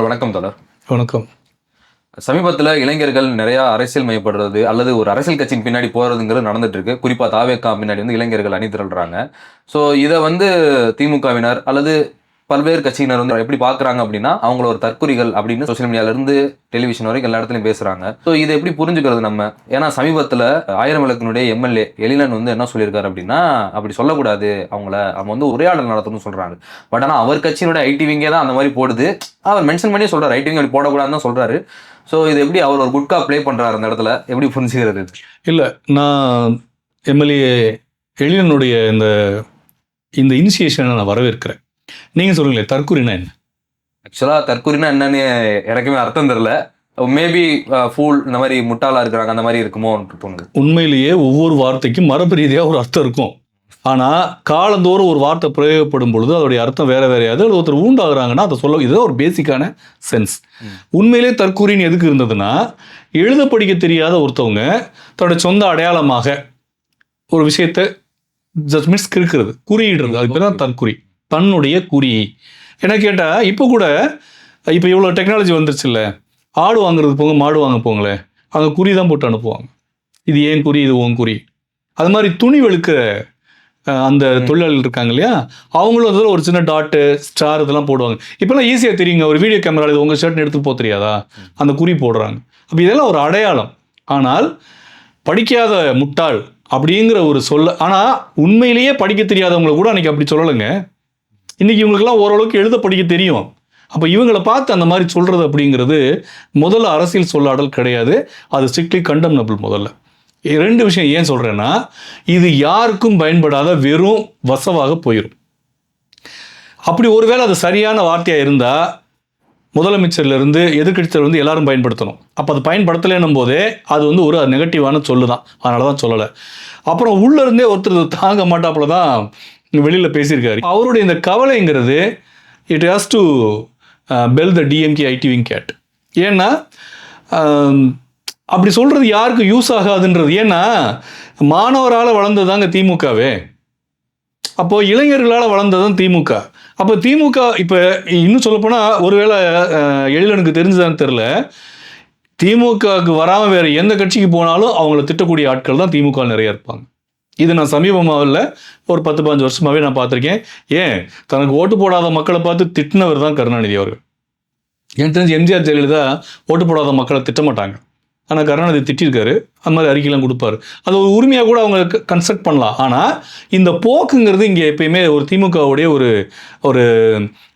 தொடர் வணக்கம் தொடர் வணக்கம். சமீபத்தில் இளைஞர்கள் நிறைய அரசியல் மயப்படுறது அல்லது ஒரு அரசியல் கட்சியின் பின்னாடி போறதுங்கிறது நடந்துட்டு இருக்கு குறிப்பா தாவேக்கா பின்னாடி வந்து இளைஞர்கள் அணி திரள்றாங்க ஸோ இதை வந்து திமுகவினர் அல்லது பல்வேறு கட்சியினர் வந்து எப்படி பார்க்குறாங்க அப்படின்னா அவங்கள ஒரு தற்குறிகள் அப்படின்னு சோசியல் மீடியால இருந்து டெலிவிஷன் வரைக்கும் எல்லா இடத்துலையும் பேசுறாங்க. ஸோ இதை எப்படி புரிஞ்சுக்கிறது நம்ம? ஏன்னா சமீபத்தில் ஆயிரம் விளக்கினுடைய எம்எல்ஏ எலினன் வந்து என்ன சொல்லியிருக்காரு அப்படின்னா அப்படி சொல்லக்கூடாது அவங்கள. அவங்க வந்து உரையாடல் நடத்தணும்னு சொல்றாங்க பட் ஆனால் அவர் கட்சியினுடைய ஐடிவிங்கே தான் அந்த மாதிரி போடுது. அவர் மென்ஷன் பண்ணி சொல்றாரு. ஐடிவிங்க அப்படி போடக்கூடாதுன்னு தான் சொல்றாரு. ஸோ இது எப்படி அவர் ஒரு குட்கா ப்ளே பண்றாரு அந்த இடத்துல? எப்படி புரிஞ்சுக்கிறது? இல்லை நான் எம்எல்ஏ எழிலனுடைய இந்த இந்த இனிஷியேஷனை நான் வரவேற்கிறேன். நீங்கள் சொல்லுங்களேன் தற்கூரினா என்ன? ஆக்சுவலா தற்கூரினா என்னன்னு எனக்குமே அர்த்தம் தெரியல. மேபி ஃபூல் இந்த மாதிரி முட்டாளா இருக்கிறாங்க அந்த மாதிரி இருக்குமோன்னு தோணுது. உண்மையிலேயே ஒவ்வொரு வார்த்தைக்கும் மரபு ரீதியாக ஒரு அர்த்தம் இருக்கும். ஆனால் காலந்தோறும் ஒரு வார்த்தை பிரயோகப்படும் பொழுது அதோடைய அர்த்தம் வேற வேறையாது அது ஒருத்தர் ஊண்டாகிறாங்கன்னா அதை சொல்ல இதுதான் ஒரு பேசிக்கான சென்ஸ். உண்மையிலே தற்கூரின்னு எதுக்கு இருந்ததுன்னா எழுத படிக்க தெரியாத ஒருத்தவங்க தன்னோட சொந்த அடையாளமாக ஒரு விஷயத்தை ஜஸ்ட் மீன்ஸ் கிறுக்கிறது குறியிடுறது. அதுக்கு தான் தற்குறி. தன்னுடைய குறி என்ன கேட்டால் இப்போ கூட இப்போ இவ்வளோ டெக்னாலஜி வந்துருச்சுல்ல ஆடு வாங்குறது போங்க மாடு வாங்க போங்களேன் அங்கே குறி தான் போட்டு அனுப்புவாங்க. இது ஏன் குறி இது உன் குறி. அது மாதிரி துணி வெளுக்கிற அந்த. தொழிலாளர்கள் இருக்காங்க இல்லையா அவங்களும் அதில் ஒரு சின்ன டாட்டு ஸ்டார் இதெல்லாம் போடுவாங்க. இப்போல்லாம் ஈஸியாக தெரியுங்க ஒரு வீடியோ கேமரா இது உங்கள் ஷர்ட்னு எடுத்து போக தெரியாதா? அந்த குறி போடுறாங்க. அப்போ இதெல்லாம் ஒரு அடையாளம். ஆனால் படிக்காத முட்டாள் அப்படிங்கிற ஒரு சொல்ல ஆனால் உண்மையிலேயே படிக்க தெரியாதவங்களை கூட அன்றைக்கி அப்படி சொல்லலைங்க. இன்றைக்கி இவங்களுக்கெல்லாம் ஓரளவுக்கு எழுத படிக்க தெரியும். அப்போ இவங்களை பார்த்து அந்த மாதிரி சொல்கிறது அப்படிங்கிறது முதல்ல அரசியல் சொல்லாடல் கிடையாது. அது ஸ்ட்ரிக்ட்லி கண்டம்னபிள் முதல்ல. ரெண்டு விஷயம் ஏன் சொல்கிறேன்னா இது யாருக்கும் பயன்படாத வெறும் வசவாக போயிடும் அப்படி ஒருவேளை அது சரியான வார்த்தையாக இருந்தால் முதலமைச்சர்லேருந்து இருந்து வந்து எல்லாரும் பயன்படுத்தணும். அப்போ அது பயன்படுத்தலைன்னும் போதே அது வந்து ஒரு நெகட்டிவான சொல்லு தான் அதனால தான் சொல்லலை. அப்புறம் உள்ளேருந்தே ஒருத்தர் தாங்க மாட்டாப்புல தான் வெளியில் பேசியிருக்காரு. அவருடைய இந்த கவலைங்கிறது it has to fell the DMK IT wing gate ஏன்னா um, அப்படி சொல்கிறது யாருக்கு யூஸ் ஆகாதுன்றது. ஏன்னா மாணவரால் வளர்ந்தது தாங்க திமுகவே. அப்போது இளைஞர்களால் வளர்ந்ததும் திமுக. அப்போ திமுக இப்போ இன்னும் சொல்லப்போனால் ஒருவேளை uh, எழிலனுக்கு தெரிஞ்சுதான்னு தெரில திமுகவுக்கு வராமல் வேறு எந்த கட்சிக்கு போனாலும் அவங்கள திட்டக்கூடிய ஆட்கள் தான் திமுக நிறைய இருப்பாங்க. இது நான் சமீபமாக இல்லை ஒரு பத்து பதினஞ்சு வருஷமாகவே நான் பார்த்துருக்கேன். ஏன்? தனக்கு ஓட்டு போடாத மக்களை பார்த்து திட்டினவர் தான் கருணாநிதி அவர்கள். எனக்கு தெரிஞ்சு எம்ஜிஆர் ஜெயலலிதா ஓட்டு போடாத மக்களை திட்டமாட்டாங்க. ஆனால் கருணாநிதி திட்டிருக்காரு அந்த மாதிரி அறிக்கைலாம் கொடுப்பாரு. அது ஒரு உரிமையாக கூட அவங்க கன்ஸ்ட்ரக்ட் பண்ணலாம். ஆனால் இந்த போக்குங்கிறது இங்கே எப்பயுமே ஒரு திமுகவுடைய ஒரு ஒரு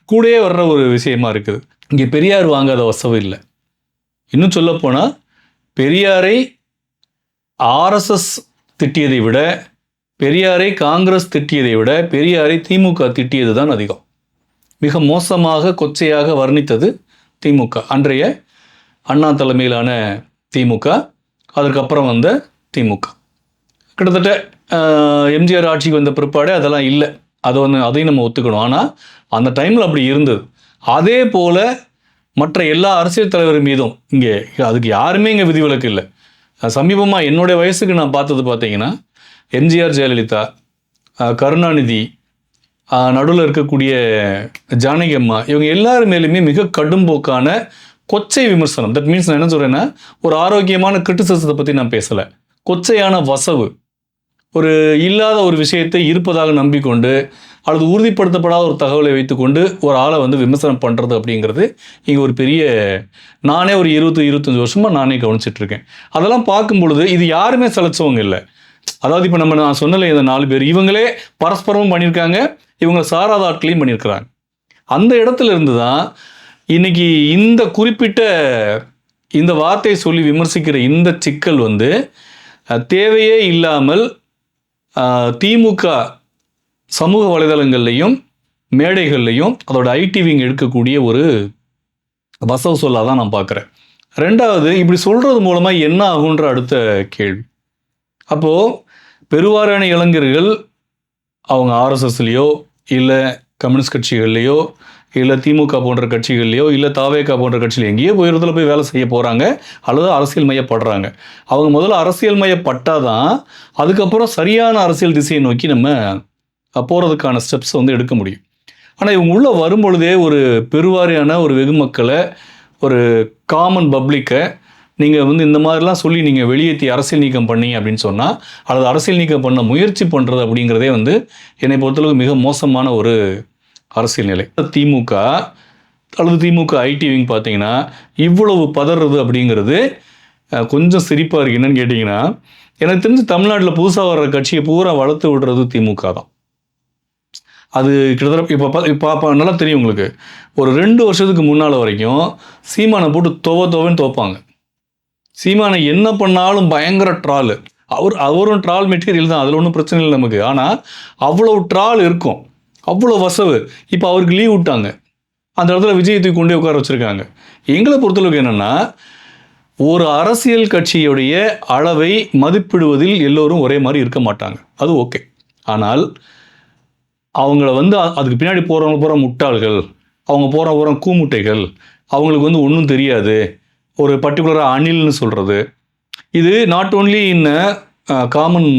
கூடயே வர்ற ஒரு விஷயமா இருக்குது. இங்கே பெரியார் வாங்காத வசவு இல்லை. இன்னும் சொல்லப்போனால் பெரியாரை ஆர்எஸ்எஸ் திட்டியதை விட பெரியாரை காங்கிரஸ் திட்டியதை விட பெரியாரை திமுக திட்டியது தான் அதிகம். மிக மோசமாக கொச்சையாக வர்ணித்தது திமுக. அன்றைய அண்ணா தலைமையிலான திமுக அதற்கப்புறம் வந்த திமுக. கிட்டத்தட்ட எம்ஜிஆர் ஆட்சிக்கு வந்த பிற்பாடு அதெல்லாம் இல்லை. அதை வந்து அதையும் நம்ம ஒத்துக்கணும். ஆனால் அந்த டைமில் அப்படி இருந்தது. அதே போல் மற்ற எல்லா அரசியல் தலைவர் மீதும் இங்கே அதுக்கு யாருமே இங்கே விதிவிலக்கு இல்லை. சமீபமாக என்னுடைய வயசுக்கு நான் பார்த்தது பார்த்தீங்கன்னா எம்ஜிஆர் ஜெயலலிதா கருணாநிதி நடுவில் இருக்கக்கூடிய ஜானகி அம்மா இவங்க எல்லார் மேலுமே மிக கடும்போக்கான கொச்சை விமர்சனம். தட் மீன்ஸ் நான் என்ன சொல்கிறேன்னா ஒரு ஆரோக்கியமான கிரிட்டிசிசத்தை பற்றி நான் பேசலை. கொச்சையான வசவு. ஒரு இல்லாத ஒரு விஷயத்தை இருப்பதாக நம்பிக்கொண்டு அல்லது உறுதிப்படுத்தப்படாத ஒரு தகவலை வைத்துக்கொண்டு ஒரு ஆளை வந்து விமர்சனம் பண்ணுறது அப்படிங்கிறது இங்கே ஒரு பெரிய நானே ஒரு இருபது இருபத்தஞ்சி வருஷமாக நானே கவனிச்சிட்டு இருக்கேன் அதெல்லாம் பார்க்கும் பொழுது இது யாருமே சலைச்சவங்க இல்லை. அதாவது இப்போ நம்ம நான் சொன்னல இந்த நாலு பேர் இவங்களே பரஸ்பரமும் பண்ணியிருக்காங்க இவங்க சாராத ஆட்களையும் பண்ணியிருக்கிறாங்க. அந்த இடத்துல இருந்து தான் இன்னைக்கு இந்த குறிப்பிட்ட இந்த வார்த்தையை சொல்லி விமர்சிக்கிற இந்த சிக்கல் வந்து தேவையே இல்லாமல் திமுக சமூக வலைதளங்கள்லையும் மேடைகள்லையும் அதோட ஐடிவிங் எடுக்கக்கூடிய ஒரு வசவு சொல்லாக தான் நான் பார்க்குறேன் ரெண்டாவது இப்படி சொல்கிறது மூலமாக என்ன ஆகுன்ற அடுத்த கேள்வி. அப்போது பெருவாரியான இளைஞர்கள் அவங்க ஆர்எஸ்எஸ்லேயோ இல்லை கம்யூனிஸ்ட் கட்சிகள்லையோ இல்லை திமுக போன்ற கட்சிகள்லையோ இல்லை தாவேகா போன்ற கட்சியில் எங்கேயோ போய் இடத்துல போய் வேலை செய்ய போகிறாங்க அல்லது அரசியல் மையப்படுறாங்க. அவங்க முதல்ல அரசியல் மையப்பட்டால் தான் அதுக்கப்புறம் சரியான அரசியல் திசையை நோக்கி நம்ம போகிறதுக்கான ஸ்டெப்ஸ் வந்து எடுக்க முடியும். ஆனால் இவங்க உள்ளே வரும்பொழுதே ஒரு பெருவாரியான ஒரு வெகு மக்களை ஒரு காமன் பப்ளிக்கை நீங்கள் வந்து இந்த மாதிரிலாம் சொல்லி நீங்கள் வெளியேற்றி அரசியல் நீக்கம் பண்ணீங்க அப்படின்னு சொன்னால் அல்லது அரசியல் நீக்கம் பண்ண முயற்சி பண்ணுறது அப்படிங்கிறதே வந்து என்னை பொறுத்தளவுக்கு மிக மோசமான ஒரு அரசியல் நிலை. திமுக அல்லது திமுக ஐடி விங் பார்த்தீங்கன்னா இவ்வளவு பதறது அப்படிங்கிறது கொஞ்சம் சிரிப்பாக இருக்கு. என்னன்னு கேட்டிங்கன்னா எனக்கு தெரிஞ்சு தமிழ்நாட்டில் புதுசாக வர்ற கட்சியை பூரா வளர்த்து விடுறது திமுக தான். அது கிட்டத்தட்ட இப்போ இப்போ இப்போ நல்லா தெரியும் உங்களுக்கு. ஒரு ரெண்டு வருஷத்துக்கு முன்னால் வரைக்கும் சீமானை போட்டு துவ துவன்னு துவைப்பாங்க. சீமானை என்ன பண்ணாலும் பயங்கர ட்ரால். அவர் அவரும் ட்ரால் மெட்டீரியல் தான் அதில் ஒன்றும் பிரச்சனை இல்லை நமக்கு. ஆனால் அவ்வளோ ட்ரால் இருக்கும். அவ்வளோ வசவு. இப்போ அவருக்கு லீவ் விட்டாங்க. அந்த இடத்துல விஜய் தூக்கி கொண்டே உட்கார வச்சுருக்காங்க. எங்களை பொறுத்தளவுக்கு என்னென்னா ஒரு அரசியல் கட்சியுடைய அளவை மதிப்பிடுவதில் எல்லோரும் ஒரே மாதிரி இருக்க மாட்டாங்க. அது ஓகே. ஆனால் அவங்கள வந்து அதுக்கு பின்னாடி போகிறவங்க பூரா முட்டாள்கள். அவங்க போகிற பூரா கூமுட்டைகள். அவங்களுக்கு வந்து ஒன்றும் தெரியாது. ஒரு பர்டிகுலராக அணில்னு சொல்கிறது இது not only in common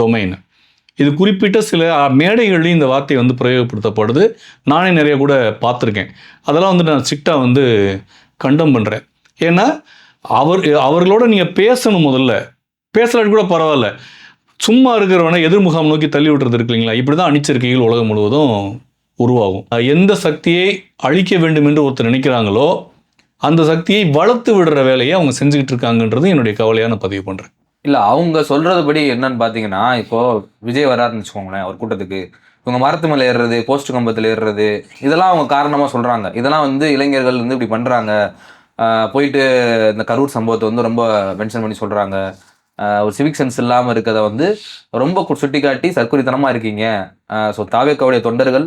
domain இது குறிப்பிட்ட சில மேடைகள்லையும் இந்த வார்த்தை வந்து பிரயோகப்படுத்தப்படுது. நானே நிறைய கூட பார்த்துருக்கேன். அதெல்லாம் வந்து நான் ஸ்ட்ரிக்டாக வந்து கண்டம் பண்ணுறேன் ஏன்னா அவர் அவர்களோட நீங்கள் பேசணும் முதல்ல. பேசலாட்டி கூட பரவாயில்ல. சும்மா இருக்கிறவனை எதிர்முகாம் நோக்கி தள்ளி விட்டுறது இருக்கு இல்லைங்களா? இப்படி தான் அணிச்சரிக்கைகள் உலகம் முழுவதும் உருவாகும். எந்த சக்தியை அழிக்க வேண்டும் என்று ஒருத்தர் நினைக்கிறாங்களோ அந்த சக்தியை வளர்த்து விடுற வேலையை அவங்க செஞ்சுக்கிட்டு இருக்காங்கன்றது என்னுடைய கவலையான பதிவு பண்ணுறேன் இல்லை அவங்க சொல்கிறதுபடி என்னன்னு பார்த்தீங்கன்னா இப்போது விஜய் வராருன்னு வச்சுக்கோங்களேன் ஒரு கூட்டத்துக்கு. இவங்க மரத்து மேலே ஏறுறது போஸ்ட் கம்பத்தில் ஏறுறது இதெல்லாம் அவங்க காரணமாக சொல்கிறாங்க இதெல்லாம் வந்து இளைஞர்கள் வந்து இப்படி பண்ணுறாங்க போயிட்டு இந்த கரூர் சம்பவத்தை வந்து ரொம்ப மென்ஷன் பண்ணி சொல்கிறாங்க ஒரு சிவிக் சென்ஸ் இல்லாமல் இருக்கிறத வந்து ரொம்ப சுட்டி சுட்டிக்காட்டி தற்கொலைத்தனமாக இருக்கீங்க. ஸோ தாவேக்காவுடைய தொண்டர்கள்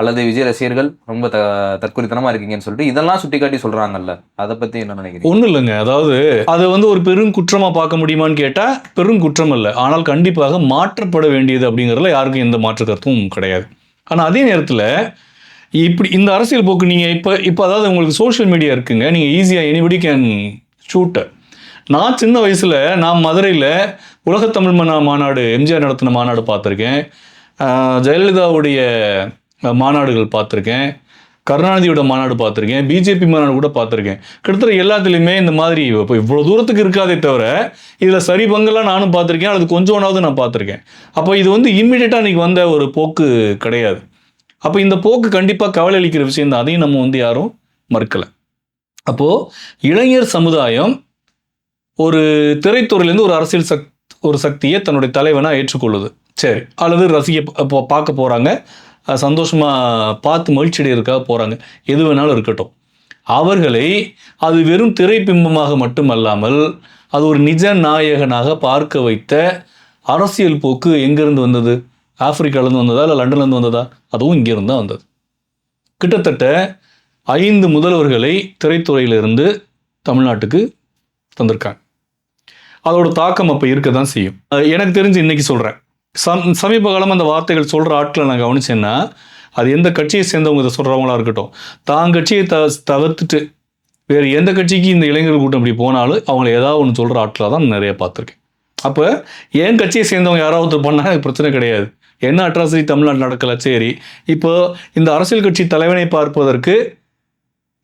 அல்லது விஜய் ரசிகர்கள் ரொம்ப த தற்கொலைத்தனமாக இருக்கீங்கன்னு சொல்லிட்டு இதெல்லாம் சுட்டிக்காட்டி சொல்கிறாங்கல்ல அதை பற்றி என்ன நினைக்கிறீங்க? ஒன்றும் இல்லைங்க. அதாவது அதை வந்து ஒரு பெரும் குற்றமாக பார்க்க முடியுமான்னு கேட்டால் பெரும் குற்றம் இல்லை ஆனால் கண்டிப்பாக மாற்றப்பட வேண்டியது அப்படிங்கிறதுல யாருக்கும் எந்த மாற்று கருத்தும் கிடையாது. ஆனால் அதே நேரத்தில் இப்படி இந்த அரசியல் போக்கு நீங்கள் இப்போ இப்போ அதாவது உங்களுக்கு சோஷியல் மீடியா இருக்குங்க. நீங்கள் ஈஸியாக எனிபடி கேன் ஷூட் நான் சின்ன வயசில் நான் மதுரையில் உலகத்தமிழ் மன்னா மாநாடு எம்ஜிஆர் நடத்தின மாநாடு பார்த்துருக்கேன். ஜெயலலிதாவுடைய மாநாடுகள் பார்த்துருக்கேன். கருணாநிதியோட மாநாடு பார்த்துருக்கேன். பிஜேபி மாநாடு கூட பார்த்துருக்கேன். கிட்டத்தட்ட எல்லாத்துலேயுமே இந்த மாதிரி இப்போ இவ்வளோ தூரத்துக்கு இருக்காதே தவிர இதில் சரி பங்கெல்லாம் நானும் பார்த்துருக்கேன். அது கொஞ்சோனாவது நான் பார்த்துருக்கேன். அப்போ இது வந்து இம்மிடியட்டாக இன்றைக்கி வந்த ஒரு போக்கு கிடையாது. அப்போ இந்த போக்கு கண்டிப்பாக கவலை அளிக்கிற விஷயம் தான். அதையும் நம்ம வந்து யாரும் மறுக்கலை. அப்போது இளைஞர் சமுதாயம் ஒரு திரைத்துறையிலேருந்து ஒரு அரசியல் சக் ஒரு சக்தியை தன்னுடைய தலைவனாக ஏற்றுக்கொள்ளுது. சரி. அல்லது ரசிக்க இப்போ பார்க்க போகிறாங்க சந்தோஷமாக பார்த்து மகிழ்ச்சி அடைகிறதுக்காக போகிறாங்க எது வேணாலும் இருக்கட்டும். அவர்களை அது வெறும் திரைப்பிம்பமாக மட்டுமல்லாமல் அது ஒரு நிஜ நாயகனாக பார்க்க வைத்த அரசியல் போக்கு எங்கேருந்து வந்தது? ஆப்பிரிக்காலேருந்து வந்ததா? இல்லை லண்டன்லேருந்து வந்ததா? அதுவும் இங்கேருந்து தான் வந்தது. கிட்டத்தட்ட ஐந்து முதல்வர்களை திரைத்துறையிலிருந்து தமிழ்நாட்டுக்கு தந்திருக்காங்க. அதோட தாக்கம் அப்போ இருக்க தான் செய்யும் எனக்கு தெரிஞ்சு இன்னைக்கு சொல்கிறேன் சம் சமீப காலம் அந்த வார்த்தைகள் சொல்கிற ஆட்களை நான் கவனிச்சேன்னா அது எந்த கட்சியை சேர்ந்தவங்க இதை சொல்கிறவங்களா இருக்கட்டும் தான் கட்சியை த தவிர்த்துட்டு வேறு எந்த கட்சிக்கு இந்த இளைஞர்கள் கூட்டம் இப்படி போனாலும் அவங்கள ஏதாவது ஒன்று சொல்கிற ஆட்களாக தான் நிறைய பார்த்துருக்கேன். அப்போ என் கட்சியை சேர்ந்தவங்க யாராவது ஒருத்தர் பண்ணால் எனக்கு பிரச்சனை கிடையாது. என்ன அட்ராசிட்டி தமிழ்நாட்டில் நடக்கல சரி. இப்போ இந்த அரசியல் கட்சி தலைவனை பார்ப்பதற்கு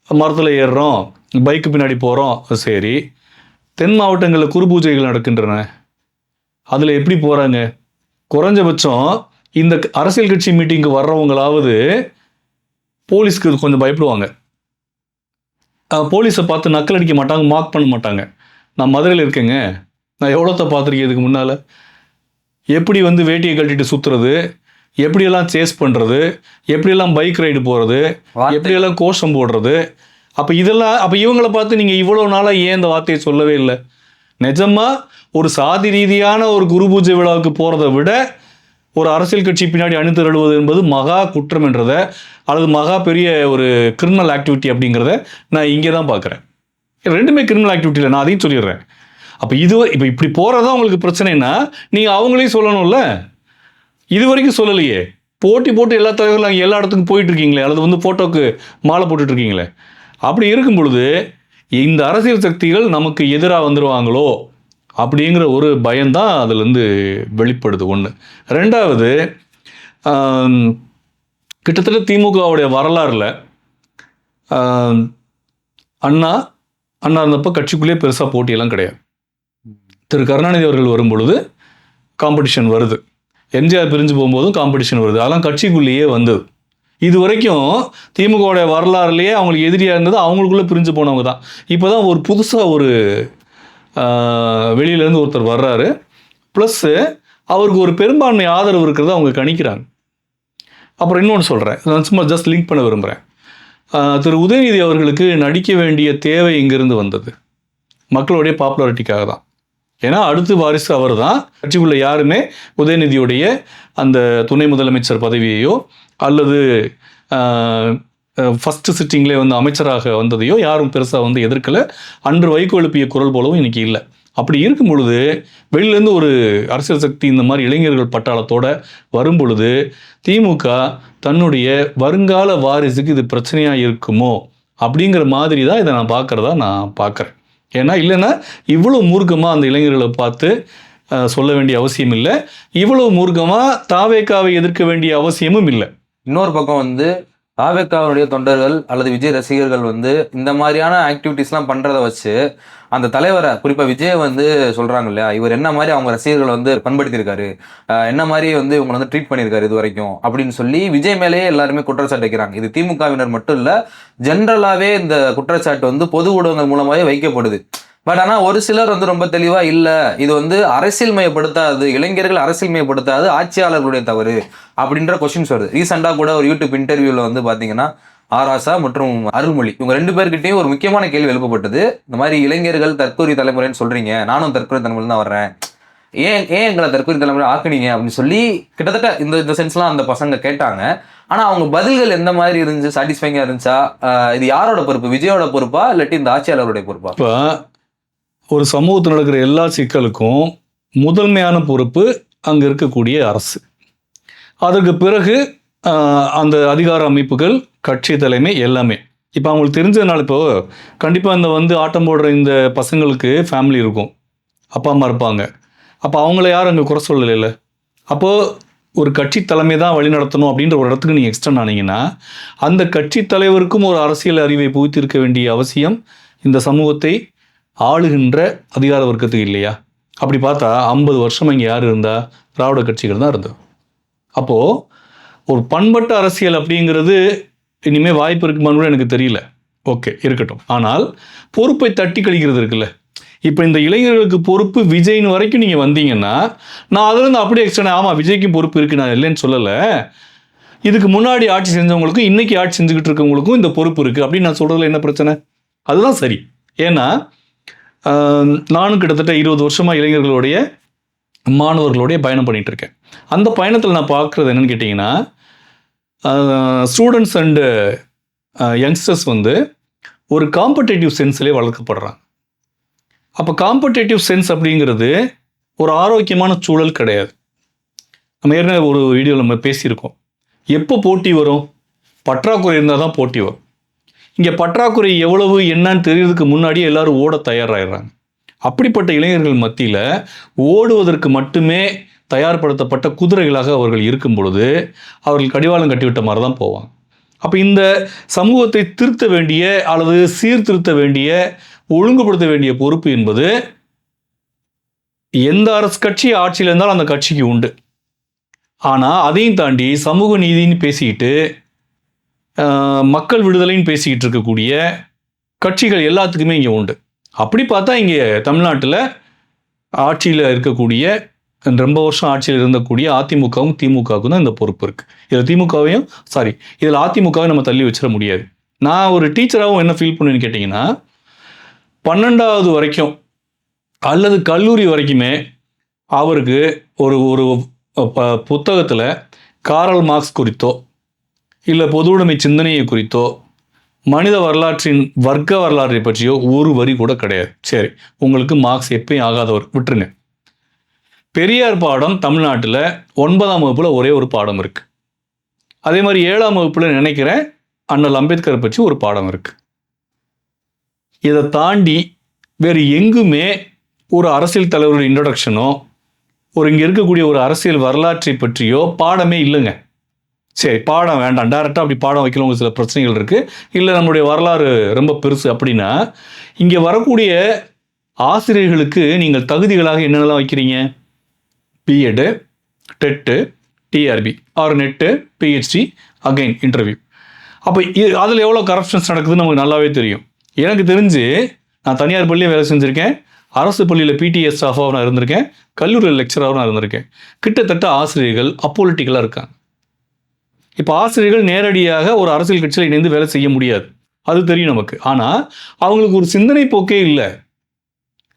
மரத்தில் ஏறுறோம் பைக்கு பின்னாடி போகிறோம் சரி. தென் மாவட்டங்களில் குரு பூஜைகள் நடக்கின்றன. அதில் எப்படி போகிறாங்க குறைஞ்சபட்சம் இந்த அரசியல் கட்சி மீட்டிங்க்கு வர்றவங்களாவது போலீஸ்க்கு கொஞ்சம் பயப்படுவாங்க. போலீஸை பார்த்து நக்கல் அடிக்க மாட்டாங்க மார்க் பண்ண மாட்டாங்க. நான் மதுரையில் இருக்கேங்க. நான் எவ்வளோத்த பார்த்துருக்கேன் இதுக்கு முன்னால்? எப்படி வந்து வேட்டியை கட்டிட்டு சுற்றுறது எப்படியெல்லாம் சேஸ் பண்ணுறது எப்படியெல்லாம் பைக் ரைடு போகிறது எப்படியெல்லாம் கோஷம் போடுறது? அப்போ இதெல்லாம் அப்போ இவங்களை பார்த்து நீங்கள் இவ்வளோ நாளாக ஏன் இந்த வார்த்தையை சொல்லவே இல்லை? நிஜமாக ஒரு சாதி ரீதியான ஒரு குரு பூஜை விழாவுக்கு போகிறத விட ஒரு அரசியல் கட்சி பின்னாடி அணிதிரளுவது என்பது மகா குற்றம் என்றதை அல்லது மகா பெரிய ஒரு கிரிமினல் ஆக்டிவிட்டி அப்படிங்கிறத நான் இங்கே தான் பார்க்குறேன். ரெண்டுமே கிரிமினல் ஆக்டிவிட்டியில் நான் அதையும் சொல்லிடுறேன். அப்போ இது இப்போ இப்படி போகிறதான் உங்களுக்கு பிரச்சனைனா நீங்கள் அவங்களையும் சொல்லணும்ல? இது வரைக்கும் சொல்லலையே. போட்டி போட்டு எல்லா தலைவர்களும் எல்லா இடத்துக்கும் போயிட்டு இருக்கீங்களே அல்லது வந்து ஃபோட்டோக்கு மாலை போட்டுட்ருக்கீங்களே அப்படி இருக்கும் பொழுது இந்த அரசியல் சக்திகள் நமக்கு எதிராக வந்துடுவாங்களோ அப்படிங்கிற ஒரு பயம்தான் அதுலேருந்து வெளிப்படுது ஒன்று ரெண்டாவது கிட்டத்தட்ட திமுகவுடைய வரலாறில் அண்ணா அண்ணா இருந்தப்போ கட்சிக்குள்ளேயே பெருசாக போட்டியெல்லாம் கிடையாது. திரு கருணாநிதி அவர்கள் வரும் பொழுது காம்படிஷன் வருது. எம்ஜிஆர் பிரிஞ்சு போகும்போதும் காம்படிஷன் வருது. அதெல்லாம் கட்சிக்குள்ளேயே வந்தது. இது வரைக்கும் திமுகவுடைய வரலாறுலேயே அவங்களுக்கு எதிரியாக இருந்தது அவங்களுக்குள்ளே பிரிஞ்சு போனவங்க தான். இப்போ தான் ஒரு புதுசாக ஒரு வெளியிலேருந்து ஒருத்தர் வர்றாரு. ப்ளஸ்ஸு அவருக்கு ஒரு பெரும்பான்மை ஆதரவு இருக்கிறத அவங்க கணிக்கிறாங்க. அப்புறம் இன்னொன்று சொல்கிறேன் நான் சும்மா ஜஸ்ட் லிங்க் பண்ண விரும்புகிறேன் திரு உதயநிதி அவர்களுக்கு நடிக்க வேண்டிய தேவை இங்கிருந்து வந்தது. மக்களுடைய பாப்புலாரிட்டிக்காக தான். ஏன்னா அடுத்து வாரிசு அவர் தான் கட்சிக்குள்ள யாருமே உதயநிதியுடைய அந்த துணை முதலமைச்சர் பதவியையோ அல்லது ஃபஸ்ட்டு சிட்டிங்லேயே வந்து அமைச்சராக வந்ததையோ யாரும் பெருசாக வந்து எதிர்க்கலை. அன்று வைகோ எழுப்பிய குரல் போலவும் இன்னைக்கு இல்லை. அப்படி இருக்கும் பொழுது வெளியிலேருந்து ஒரு அரசியல் சக்தி இந்த மாதிரி இளைஞர்கள் பட்டாளத்தோட வரும் பொழுது திமுக தன்னுடைய வருங்கால வாரிசுக்கு இது பிரச்சனையாக இருக்குமோ அப்படிங்கிற மாதிரி தான் இதை நான் பார்க்குறதா நான் பார்க்குறேன். ஏன்னா இல்லைன்னா இவ்வளோ மூர்க்கமாக அந்த இளைஞர்களை பார்த்து சொல்ல வேண்டிய அவசியம் இல்லை. இவ்வளோ மூர்க்கமாக தாவேக்காவை எதிர்க்க வேண்டிய அவசியமும் இல்லை. இன்னொரு பக்கம் வந்து தாவேக்காவுடைய தொண்டர்கள் அல்லது விஜய் ரசிகர்கள் வந்து இந்த மாதிரியான ஆக்டிவிட்டிஸ்லாம் பண்ணுறத வச்சு அந்த தலைவரை குறிப்பாக விஜய் வந்து சொல்கிறாங்க இல்லையா? இவர் என்ன மாதிரி அவங்க ரசிகர்களை வந்து பண்படுத்தியிருக்காரு? என்ன மாதிரி வந்து இவங்களை வந்து ட்ரீட் பண்ணியிருக்காரு இது வரைக்கும்? அப்படின்னு சொல்லி விஜய் மேலேயே எல்லாருமே குற்றச்சாட்டு வைக்கிறாங்க. இது திமுகவினர் மட்டும் இல்லை ஜென்ரலாகவே இந்த குற்றச்சாட்டு வந்து பொது ஊடகங்கள் மூலமாகவே வைக்கப்படுது. பட் ஆனா ஒரு சிலர் வந்து ரொம்ப தெளிவா இல்ல. இது வந்து அரசியல் மயப்படுத்தாது இளைஞர்கள் அரசியல் மயப்படுத்தாது ஆட்சியாளர்களுடைய தவறு அப்படின்ற கொஸ்டின்ஸ் வருது. ரீசெண்டா கூட ஒரு யூடியூப் இன்டர்வியூல வந்து பாத்தீங்கன்னா ஆராசா மற்றும் அருள்மொழி இவங்க ரெண்டு பேர்கிட்டயும் ஒரு முக்கியமான கேள்வி எழுப்பப்பட்டது. இந்த மாதிரி இளைஞர்கள் தற்கொலை தலைமுறைன்னு சொல்றீங்க. நானும் தற்கொலை தலைமுறை தான் வர்றேன். ஏன் ஏன் எங்களை தற்கொலை தலைமுறை ஆக்குனீங்க அப்படின்னு சொல்லி கிட்டத்தட்ட இந்த இந்த சென்ஸ்லாம் அந்த பசங்க கேட்டாங்க. ஆனா அவங்க பதில்கள் எந்த மாதிரி இருந்துச்சு? சாட்டிஸ்ஃபைங்கா இருந்துச்சா? இது யாரோட பொறுப்பு? விஜயோட பொறுப்பா? இல்லாட்டி இந்த ஆட்சியாளருடைய பொறுப்பா? இப்போ ஒரு சமூகத்தில் நடக்கிற எல்லா சிக்கலுக்கும் முதன்மையான பொறுப்பு அங்கே இருக்கக்கூடிய அரசு. அதற்கு பிறகு அந்த அதிகார அமைப்புகள் கட்சி தலைமை எல்லாமே. இப்போ அவங்களுக்கு தெரிஞ்சதுனால இப்போ கண்டிப்பாக இந்த வந்து ஆட்டம் போடுற இந்த பசங்களுக்கு ஃபேமிலி இருக்கும். அப்பா அம்மா இருப்பாங்க. அப்போ அவங்கள யாரும் அங்கே குறை சொல்லலைல்ல? அப்போது ஒரு கட்சி தலைமை தான் வழி நடத்தணும் அப்படின்ற ஒரு இடத்துக்கு நீங்கள் எக்ஸ்டர்ன் ஆனீங்கன்னா அந்த கட்சி தலைவருக்கும் ஒரு அரசியல் அறிவை புகுத்திருக்க வேண்டிய அவசியம் இந்த சமூகத்தை ஆளுகின்ற அதிகார வர்க்கத்துக்கு இல்லையா? அப்படி பார்த்தா ஐம்பது வருஷம் இங்கே யார் இருந்தா? திராவிட கட்சிகள் தான் இருந்தது. அப்போது ஒரு பண்பட்ட அரசியல் அப்படிங்கிறது இனிமேல் வாய்ப்பு இருக்குமான்னு கூட எனக்கு தெரியல. ஓகே இருக்கட்டும். ஆனால் பொறுப்பை தட்டி கழிக்கிறது இருக்குல்ல. இப்போ இந்த இளைஞர்களுக்கு பொறுப்பு விஜய்னு வரைக்கும் நீங்கள் வந்தீங்கன்னா நான் அதுலேருந்து அப்படியே எக்ஸ்டர்ன் ஆமாம் விஜய்க்கும் பொறுப்பு இருக்குது நான் இல்லைன்னு சொல்லலை. இதுக்கு முன்னாடி ஆட்சி செஞ்சவங்களுக்கும் இன்றைக்கி ஆட்சி செஞ்சுக்கிட்டு இருக்கவங்களுக்கும் இந்த பொறுப்பு இருக்குது அப்படின்னு நான் சொல்கிறதுல என்ன பிரச்சனை? அதுதான் சரி. ஏன்னா நானும் கிட்டத்தட்ட இருபது வருஷமாக இளைஞர்களுடைய மாணவர்களுடைய பயணம் பண்ணிகிட்டு இருக்கேன் அந்த பயணத்தில் நான் பார்க்குறது என்னென்னு கேட்டிங்கன்னா ஸ்டூடெண்ட்ஸ் அண்டு யங்ஸ்டர்ஸ் வந்து ஒரு காம்படேட்டிவ் சென்ஸ்லேயே வளர்க்கப்படுறாங்க. அப்போ காம்படேட்டிவ் சென்ஸ் அப்படிங்கிறது ஒரு ஆரோக்கியமான சூழல் கிடையாது. நம்ம ஏற்கனவே ஒரு வீடியோவில் நம்ம பேசியிருக்கோம். எப்போ போட்டி வரும்? பற்றாக்குறை இருந்தால் தான் போட்டி வரும். இங்கே பற்றாக்குறை எவ்வளவு என்னன்னு தெரியறதுக்கு முன்னாடியே எல்லாரும் ஓட தயாராகிடுறாங்க அப்படிப்பட்ட இளைஞர்கள் மத்தியில் ஓடுவதற்கு மட்டுமே தயார்படுத்தப்பட்ட குதிரைகளாக அவர்கள் இருக்கும் பொழுது அவர்கள் கடிவாளம் கட்டிவிட்ட மாதிரி தான் போவாங்க. அப்போ இந்த சமூகத்தை திருத்த வேண்டிய அல்லது சீர்திருத்த வேண்டிய ஒழுங்குபடுத்த வேண்டிய பொறுப்பு என்பது எந்த அரசு கட்சி ஆட்சியில் இருந்தாலும் அந்த கட்சிக்கு உண்டு. ஆனால் அதையும் தாண்டி சமூக நீதின்னு பேசிக்கிட்டு மக்கள் விடுதலைன்னு பேசிக்கிட்டு இருக்கக்கூடிய கட்சிகள் எல்லாத்துக்குமே இங்கே உண்டு. அப்படி பார்த்தா இங்கே தமிழ்நாட்டில் ஆட்சியில் இருக்கக்கூடிய ரொம்ப வருஷம் ஆட்சியில் இருந்தக்கூடிய அதிமுகவும் திமுகவுக்கும் தான் இந்த பொறுப்பு இருக்குது இதில் திமுகவையும் சாரி இதில் அதிமுகவையும் நம்ம தள்ளி வச்சிட முடியாது. நான் ஒரு டீச்சராகவும் என்ன ஃபீல் பண்ணுவேன்னு கேட்டிங்கன்னா பன்னெண்டாவது வரைக்கும் அல்லது கல்லூரி வரைக்குமே அவருக்கு ஒரு ஒரு ப- புத்தகத்தில் காரல் மார்க்ஸ் குறித்தோ இல்லை பொதுவுடைமை சிந்தனையை குறித்தோ மனித வரலாற்றின் வர்க்க வரலாற்றை பற்றியோ ஒரு வரி கூட கிடையாது. சரி உங்களுக்கு மார்க்ஸ் எப்பயும் ஆகாதவர் விட்டுருங்க. பெரியார் பாடம் தமிழ்நாட்டில் ஒன்பதாம் வகுப்பில் ஒரே ஒரு பாடம் இருக்கு. அதே மாதிரி ஏழாம் வகுப்பில் நினைக்கிறேன் அண்ணல் அம்பேத்கர் பற்றி ஒரு பாடம் இருக்கு. இதை தாண்டி வேறு எங்குமே ஒரு அரசியல் தலைவரோட இன்ட்ரடக்ஷனோ ஒரு இங்கே இருக்கக்கூடிய ஒரு அரசியல் வரலாற்றை பற்றியோ பாடமே இல்லைங்க. சரி பாடம் வேண்டாம். டேரெக்டாக அப்படி பாடம் வைக்கிறவங்க சில பிரச்சனைகள் இருக்குது இல்லை நம்மளுடைய வரலாறு ரொம்ப பெருசு அப்படின்னா இங்கே வரக்கூடிய ஆசிரியர்களுக்கு நீங்கள் தகுதிகளாக என்னென்னலாம் வைக்கிறீங்க? BEd TET TRB or NET PhD again interview அப்போ அதில் எவ்வளோ கரப்ஷன்ஸ் நடக்குதுன்னு நமக்கு நல்லாவே தெரியும். எனக்கு தெரிஞ்சு நான் தனியார் பள்ளியில் வேலை செஞ்சுருக்கேன். அரசு பள்ளியில் பிடிஎஸ் ஸ்டாஃபாக நான் இருந்திருக்கேன். கல்லூரியில் லெக்சராகவும் நான் இருந்திருக்கேன். கிட்டத்தட்ட ஆசிரியர்கள் அப்போலிட்டிக்கலாக இருக்காங்க. இப்போ ஆசிரியர்கள் நேரடியாக ஒரு அரசியல் கட்சியில் இணைந்து வேலை செய்ய முடியாது. அது தெரியும் நமக்கு. ஆனால் அவங்களுக்கு ஒரு சிந்தனை போக்கே இல்லை.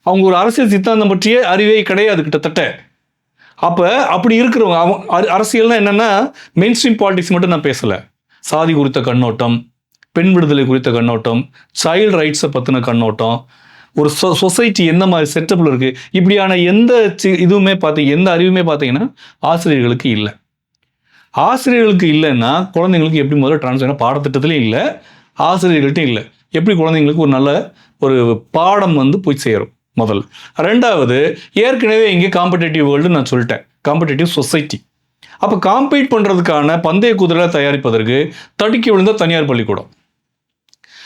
அவங்க ஒரு அரசியல் சித்தாந்தம் பற்றிய அறிவே கிடையாது கிட்டத்தட்ட. அப்போ அப்படி இருக்கிறவங்க அவங்க அரசியல்னா என்னென்னா மெயின் ஸ்ட்ரீம் பாலிடிக்ஸ் மட்டும் நான் பேசலை. சாதி குறித்த கண்ணோட்டம் பெண் விடுதலை குறித்த கண்ணோட்டம் சைல்டு ரைட்ஸை பற்றின கண்ணோட்டம் ஒரு சொ சொசைட்டி எந்த மாதிரி செட்டப்பில் இருக்குது இப்படியான எந்த சி- இதுவுமே பார்த்து எந்த அறிவுமே பார்த்தீங்கன்னா ஆசிரியர்களுக்கு இல்லை. ஆசிரியர்களுக்கு இல்லைன்னா குழந்தைங்களுக்கு எப்படி முதல்ல டிரான்ஸ்ஃபர் பாடத்திட்டத்துலையும் இல்லை. ஆசிரியர்கள்ட்டையும் இல்லை. எப்படி குழந்தைங்களுக்கு ஒரு நல்ல ஒரு பாடம் வந்து போய் சேரும் முதல் ரெண்டாவது ஏற்கனவே இங்கே காம்படேட்டிவ் வேர்ல்டு நான் சொல்லிட்டேன். காம்படேட்டிவ் சொசைட்டி அப்போ காம்பீட் பண்ணுறதுக்கான பந்தய குதிரை தயாரிப்பதற்கு தடுக்கி விழுந்த தனியார் பள்ளிக்கூடம்.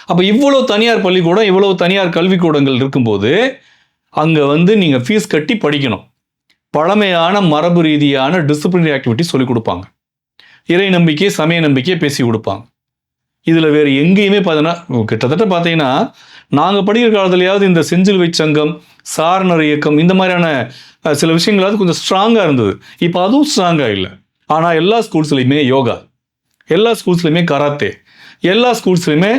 அப்போ இவ்வளோ தனியார் பள்ளிக்கூடம் இவ்வளோ தனியார் கல்விக்கூடங்கள் இருக்கும்போது அங்கே வந்து நீங்கள் ஃபீஸ் கட்டி படிக்கணும். பழமையான மரபு ரீதியான டிசிப்ளினரி ஆக்டிவிட்டி சொல்லிக் கொடுப்பாங்க. இறை நம்பிக்கை சமய நம்பிக்கையை பேசி கொடுப்பாங்க. இதில் வேறு எங்கேயுமே பார்த்தீங்கன்னா கிட்டத்தட்ட பார்த்தீங்கன்னா நாங்கள் படிக்கிற காலத்துலையாவது இந்த செஞ்சிலுவை சங்கம் சாரணர் இயக்கம் இந்த மாதிரியான சில விஷயங்களாவது கொஞ்சம் ஸ்ட்ராங்காக இருந்தது. இப்போ அதுவும் ஸ்ட்ராங்காக இல்லை. ஆனால் எல்லா ஸ்கூல்ஸ்லையுமே யோகா எல்லா ஸ்கூல்ஸ்லையுமே கராத்தே எல்லா ஸ்கூல்ஸ்லையுமே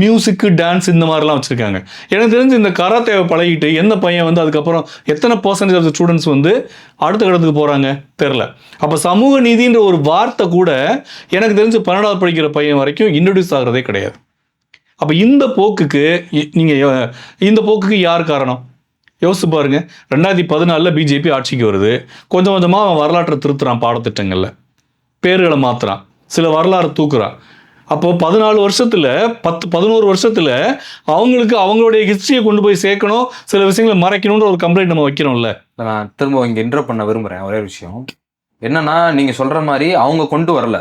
மியூசிக்கு டான்ஸ் இந்த மாதிரிலாம் வச்சுருக்காங்க. எனக்கு தெரிஞ்சு இந்த கராத்தேவை பழகிட்டு எந்த பையன் வந்து அதுக்கப்புறம் எத்தனை பர்சன்டேஜ் ஆஃப் ஸ்டூடெண்ட்ஸ் வந்து அடுத்த கட்டத்துக்கு போகிறாங்க தெரில அப்போ சமூக நீதின்ற ஒரு வார்த்தை கூட எனக்கு தெரிஞ்சு பன்னெண்டாவது படிக்கிற பையன் வரைக்கும் இன்ட்ரடியூஸ் ஆகிறதே கிடையாது. அப்போ இந்த போக்குக்கு நீங்கள் இந்த போக்குக்கு யார் காரணம்? யோசிச்சு பாருங்க. ரெண்டாயிரத்தி பதினாலில் பிஜேபி ஆட்சிக்கு வருது. கொஞ்சம் கொஞ்சமாக அவன் வரலாற்றை திருத்துறான் பாடத்திட்டங்களில். பேர்களை மாற்றுறான் சில வரலாறு தூக்குறான். அப்போ பதினாலு வருஷத்துல பத்து பதினோரு வருஷத்துல அவங்களுக்கு அவங்களுடைய ஹிஸ்டரியை கொண்டு போய் சேர்க்கணும் சில விஷயங்களை மறைக்கணுன்ற ஒரு கம்ப்ளைண்ட் நம்ம வைக்கிறோம்ல. நான் திரும்ப இங்க இன்டர் பண்ண விரும்புறேன் ஒரே விஷயம். என்னன்னா நீங்க சொல்ற மாதிரி அவங்க கொண்டு வரல.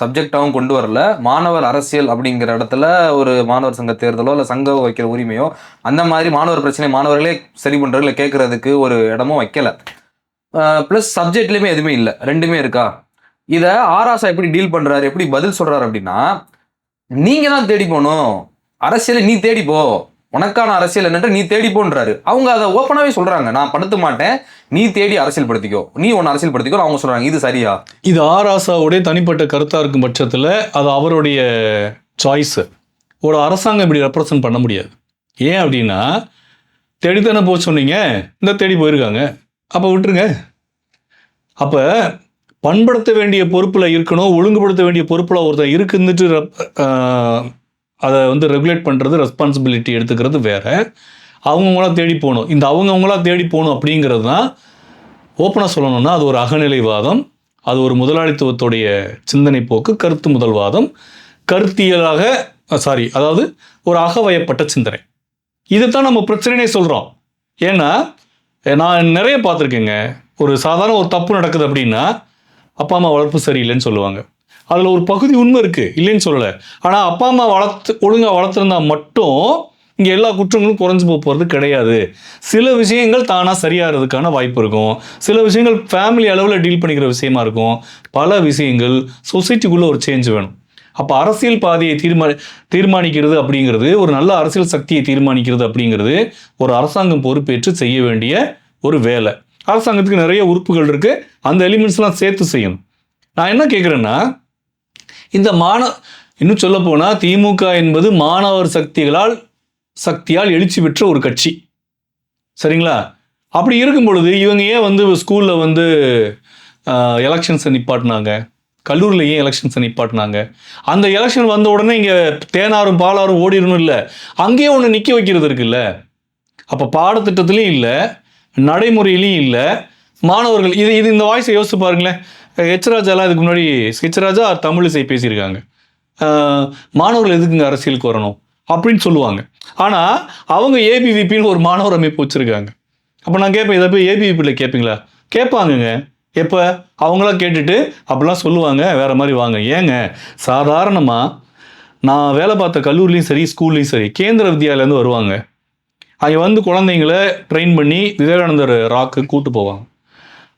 சப்ஜெக்டாகவும் கொண்டு வரல. மாணவர் அரசியல் அப்படிங்கிற இடத்துல ஒரு மாணவர் சங்க தேர்தலோ இல்லை சங்கம் வைக்கிற உரிமையோ அந்த மாதிரி மாணவர் பிரச்சனை மாணவர்களே சரி பண்ணுறது இல்லை கேட்குறதுக்கு ஒரு இடமும் வைக்கல. ப்ளஸ் சப்ஜெக்ட்லையுமே எதுவுமே இல்லை. ரெண்டுமே இருக்கா? இதை ஆராசா எப்படி டீல் பண்றாரு எப்படி பதில் சொல்றாரு அப்படின்னா நீங்க தான் தேடி போகணும். அரசியலை நீ தேடி போ. உனக்கான அரசியல் என்னன்ற நீ தேடி போன்றாரு. அவங்க அதை ஓப்பனாவே சொல்றாங்க. நான் படுத்த மாட்டேன். நீ தேடி அரசியல் படுத்திக்கோ நீ ஒன்னு அரசியல் படுத்திக்கோ அவங்க சொல்றாங்க. இது சரியா? இது ஆராசாவுடைய தனிப்பட்ட கருத்தா இருக்கும் பட்சத்துல அது அவருடைய சாய்ஸ் ஒரு அரசாங்கம் இப்படி ரெப்ரசன்ட் பண்ண முடியாது. ஏன் அப்படின்னா தேடித்தானே போக சொன்னீங்க. இந்த தேடி போயிருக்காங்க. அப்போ விட்டுருங்க. அப்போ பண்படுத்த வேண்டிய பொறுப்பில் இருக்கணும் ஒழுங்குபடுத்த வேண்டிய பொறுப்பில் ஒருத்தர் இருக்குன்னுட்டு அதை வந்து ரெகுலேட் பண்ணுறது ரெஸ்பான்சிபிலிட்டி எடுத்துக்கிறது வேறு. அவங்கவுங்களா தேடி போகணும். இந்த அவங்கவுங்களா தேடி போகணும் அப்படிங்கிறது தான் ஓப்பனாக சொல்லணும்னா அது ஒரு அகநிலைவாதம் அது ஒரு முதலாளித்துவத்துடைய சிந்தனை போக்கு கருத்து முதல்வாதம் கருத்தியலாக சாரி அதாவது ஒரு அகவயப்பட்ட சிந்தனை. இதைத்தான் நம்ம பிரச்சனைனே சொல்கிறோம் ஏன்னா நான் நிறைய பார்த்துருக்கேங்க. ஒரு சாதாரண ஒரு தப்பு நடக்குது அப்படின்னா அப்பா அம்மா வளர்ப்பு சரியில்லைன்னு சொல்லுவாங்க. அதில் ஒரு பகுதி உண்மை இருக்குது இல்லைன்னு சொல்லலை. ஆனால் அப்பா அம்மா வளர்த்து ஒழுங்காக வளர்த்துருந்தா மட்டும் இங்கே எல்லா குற்றங்களும் குறைஞ்சு போக போகிறது கிடையாது. சில விஷயங்கள் தானாக சரியாகிறதுக்கான வாய்ப்பு இருக்கும். சில விஷயங்கள் ஃபேமிலி அளவில் டீல் பண்ணிக்கிற விஷயமா இருக்கும். பல விஷயங்கள் சொசைட்டிக்குள்ளே ஒரு சேஞ்ச் வேணும். அப்போ அரசியல் பாதையை தீர்மா தீர்மானிக்கிறது அப்படிங்கிறது ஒரு நல்ல அரசியல் சக்தியை தீர்மானிக்கிறது அப்படிங்கிறது ஒரு அரசாங்கம் பொறுப்பேற்று செய்ய வேண்டிய ஒரு வேலை. அரசாங்கத்துக்கு நிறைய உறுப்புகள் இருக்குது அந்த எலிமெண்ட்ஸ்லாம் சேர்த்து செய்யணும். நான் என்ன கேட்குறேன்னா இந்த மாண இன்னும் சொல்ல போனால் திமுக என்பது மாணவர் சக்திகளால் சக்தியால் எழுச்சி பெற்ற ஒரு கட்சி. சரிங்களா? அப்படி இருக்கும் பொழுது இவங்க ஏன் வந்து ஸ்கூலில் வந்து எலெக்ஷன்ஸை நிப்பாட்டினாங்க? கல்லூரியில் ஏன் எலெக்ஷன்ஸை நிப்பாட்டினாங்க? அந்த எலெக்ஷன் வந்த உடனே இங்கே தேனாரும் பாலாரும் ஓடிடணும் இல்லை. அங்கேயே ஒன்று நிற்க வைக்கிறது இருக்குல்ல. அப்போ பாடத்திட்டத்துலேயும் இல்லை. நடைமுறையிலையும் இல்லை. மாணவர்கள் இது இது இந்த வாய்ஸை யோசிச்சு பாருங்களேன். ஹெச்ராஜாலாம் இதுக்கு முன்னாடி ஹெச்ராஜா தமிழ் தமிழிசை பேசியிருக்காங்க. மாணவர்கள் எதுக்குங்க அரசியலுக்கு வரணும் அப்படின்னு சொல்லுவாங்க. ஆனால் அவங்க ஏபிவிபின்னு ஒரு மாணவர் அமைப்பு வச்சுருக்காங்க. அப்போ நான் கேட்பேன் இதை போய் ஏபிவிபியில் கேட்பீங்களா கேட்பாங்கங்க எப்போ? அவங்களாம் கேட்டுட்டு அப்படிலாம் சொல்லுவாங்க. வேறு மாதிரி வாங்க. ஏங்க சாதாரணமாக நான் வேலை பார்த்த கல்லூரிலையும் சரி ஸ்கூல்லையும் சரி கேந்திர வித்யாலேருந்து வருவாங்க. அங்கே வந்து குழந்தைங்கள ட்ரெயின் பண்ணி விவேகானந்தர் ராக்கு கூட்டு போவாங்க.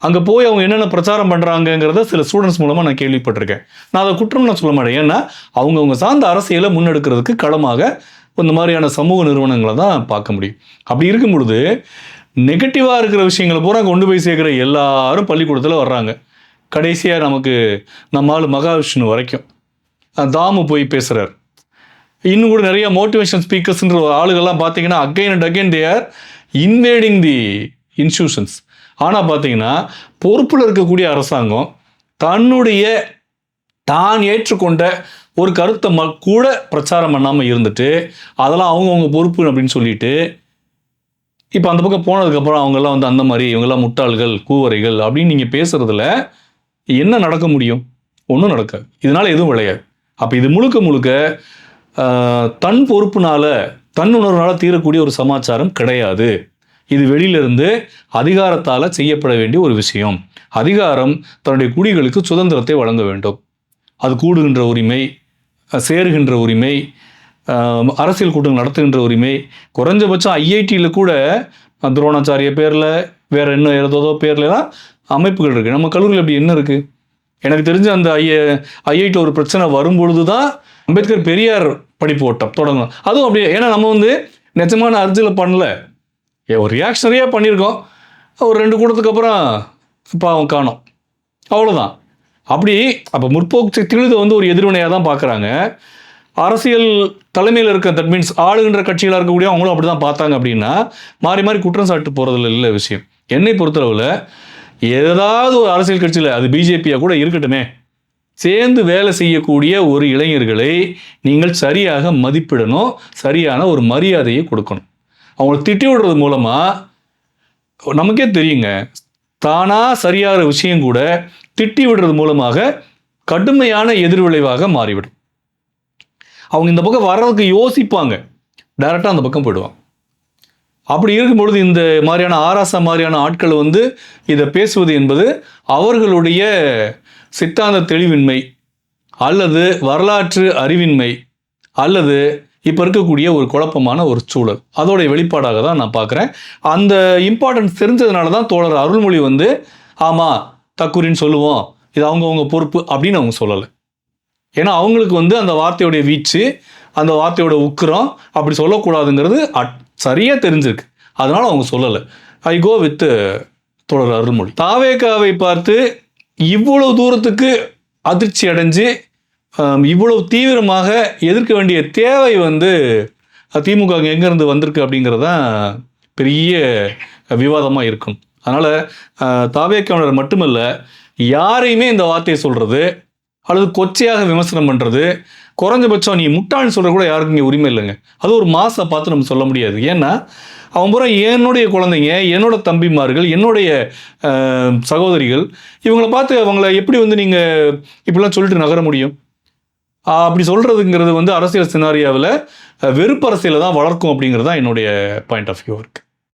அங்கே போய் அவங்க என்னென்ன பிரச்சாரம் பண்ணுறாங்கங்கிறத சில ஸ்டூடெண்ட்ஸ் மூலமாக நான் கேள்விப்பட்டிருக்கேன். நான் அதை குற்றம் நான் சொல்ல மாட்டேன். ஏன்னா அவங்கவுங்க சார்ந்த அரசியலை முன்னெடுக்கிறதுக்கு களமாக இந்த மாதிரியான சமூக நிறுவனங்களை தான் பார்க்க முடியும். அப்படி இருக்கும் பொழுது நெகட்டிவாக இருக்கிற விஷயங்களை பூரா கொண்டு போய் சேர்க்குற எல்லாரும் பள்ளிக்கூடத்தில் வர்றாங்க. கடைசியாக நமக்கு நம்ம ஆள் மகாவிஷ்ணு வரைக்கும். தாமு போய் பேசுகிறார் இன்னும் கூட நிறைய மோட்டிவேஷன் ஸ்பீக்கர்ஸ்ன்ற ஆளுகள்லாம் பார்த்தீங்கன்னா again and again there invading the institutions ஆனால் பார்த்தீங்கன்னா பொறுப்பில் இருக்கக்கூடிய அரசாங்கம் தன்னுடைய தான் ஏற்றுக்கொண்ட ஒரு கருத்தை ம கூட பிரச்சாரம் பண்ணாமல் இருந்துட்டு அதெல்லாம் அவங்கவுங்க பொறுப்பு அப்படின்னு சொல்லிட்டு இப்போ அந்த பக்கம் போனதுக்கப்புறம் அவங்கெல்லாம் வந்து அந்த மாதிரி இவங்கெல்லாம் முட்டாள்கள் கூவரைகள் அப்படின்னு நீங்கள் பேசுகிறதுல என்ன நடக்க முடியும்? ஒன்றும் நடக்காது. இதனால் எதுவும் விளையாது. அப்போ இது முழுக்க முழுக்க தன் பொறுப்புனால தன் தீரக்கூடிய ஒரு சமாச்சாரம் கிடையாது. இது வெளியிலிருந்து அதிகாரத்தால் செய்யப்பட வேண்டிய ஒரு விஷயம். அதிகாரம் தன்னுடைய குடிகளுக்கு சுதந்திரத்தை வழங்க வேண்டும். அது கூடுகின்ற உரிமை சேருகின்ற உரிமை அரசியல் கூட்டங்கள் நடத்துகின்ற உரிமை குறைஞ்சபட்சம் ஐஐடியில் கூட துரோணாச்சாரிய பேரில் வேறு இன்னும் ஏதோ பேர்லாம் அமைப்புகள் இருக்குது நம்ம கல்லூரியில் அப்படி என்ன இருக்குது எனக்கு தெரிஞ்ச அந்த ஐஏ ஐஐடியில் ஒரு பிரச்சனை வரும்பொழுது தான் அம்பேத்கர் பெரியார் படிப்பு ஓட்டம் தொடங்கணும் அதுவும் அப்படியே ஏன்னா நம்ம வந்து நிஜமான அரசியல் பண்ணல. ஏ, ஒரு ரியாக்ஷனரியாக பண்ணியிருக்கோம். ஒரு ரெண்டு கூட்டத்துக்கு அப்புறம் பாவம் காணோம். அவ்வளோதான் அப்படி அப்போ முற்போக்கு சக்திகள் இதை வந்து ஒரு எதிர்வினையாக தான் பார்க்குறாங்க அரசியல் தலைமையில் இருக்க தட் மீன்ஸ் ஆளுகின்ற கட்சிகளாக இருக்கக்கூடிய அவங்களும் அப்படி தான் பார்த்தாங்க அப்படின்னா மாறி மாறி குற்றம் சாட்டு போகிறதுல இல்லை விஷயம். என்னை பொறுத்தளவில் ஏதாவது ஒரு அரசியல் கட்சியில் அது பிஜேபியாக கூட இருக்கட்டுமே சேர்ந்து வேலை செய்யக்கூடிய ஒரு இளைஞர்களை நீங்கள் சரியாக மதிப்பிடணும் சரியான ஒரு மரியாதையை கொடுக்கணும். அவங்கள திட்டி விடுறது மூலமாக நமக்கே தெரியுங்க. தானாக சரியான விஷயம் கூட திட்டி விடுறது மூலமாக கடுமையான எதிர்விளைவாக மாறிவிடும். அவங்க இந்த பக்கம் வர்றதுக்கு யோசிப்பாங்க. டைரெக்டாக அந்த பக்கம் போயிடுவாங்க. அப்படி இருக்கும் பொழுது இந்த மாதிரியான ஆராசா மாதிரியான ஆட்கள் வந்து இதை பேசுவது என்பது அவர்களுடைய சித்தாந்த தெளிவின்மை அல்லது வரலாற்று அறிவின்மை அல்லது இப்போ இருக்கக்கூடிய ஒரு குழப்பமான ஒரு சூழல். அதோடைய வெளிப்பாடாக தான் நான் பார்க்குறேன் அந்த இம்பார்ட்டன்ஸ் தெரிஞ்சதுனால தான் தோழர் அருள்மொழி வந்து ஆமாம் தக்குரின்னு சொல்லுவோம். இது அவங்கவுங்க பொறுப்பு அப்படின்னு அவங்க சொல்லலை. ஏன்னா அவங்களுக்கு வந்து அந்த வார்த்தையோடைய வீச்சு அந்த வார்த்தையோட உக்கிரம் அப்படி சொல்லக்கூடாதுங்கிறது அட்- சரியாக தெரிஞ்சிருக்கு. அதனால் அவங்க சொல்லலை. ஐ கோ வித் தொடர் அருள்மொழி. தாவேக்காவை பார்த்து இவ்வளவு தூரத்துக்கு அதிர்ச்சி அடைஞ்சு இவ்வளவு தீவிரமாக எதிர்க்க வேண்டிய தேவை வந்து திமுக எங்கேருந்து வந்திருக்கு அப்படிங்கிறது தான் பெரிய விவாதமாக இருக்கும். அதனால் தாவேக்காவினர் மட்டுமல்ல யாரையுமே இந்த வார்த்தையை சொல்கிறது அல்லது கொச்சையாக விமர்சனம் பண்ணுறது குறைஞ்சபட்சம் நீ முட்டாள்னு சொல்கிற கூட யாருக்கும் இங்கே உரிமை இல்லைங்க. அது ஒரு மாசை பார்த்து நம்ம சொல்ல முடியாது. ஏன்னா அவன் பூரா என்னுடைய குழந்தைங்க என்னோட தம்பிமார்கள் என்னுடைய சகோதரிகள் இவங்களை பார்த்து அவங்கள எப்படி வந்து நீங்கள் இப்படிலாம் சொல்லிட்டு நகர முடியும்? அப்படி சொல்கிறதுங்கிறது வந்து அரசியல் சினாரியாவில் வெறுப்பு அரசியலை தான் வளர்க்கும் அப்படிங்கிறது தான் என்னுடைய பாயிண்ட் ஆஃப் வியூ இருக்குது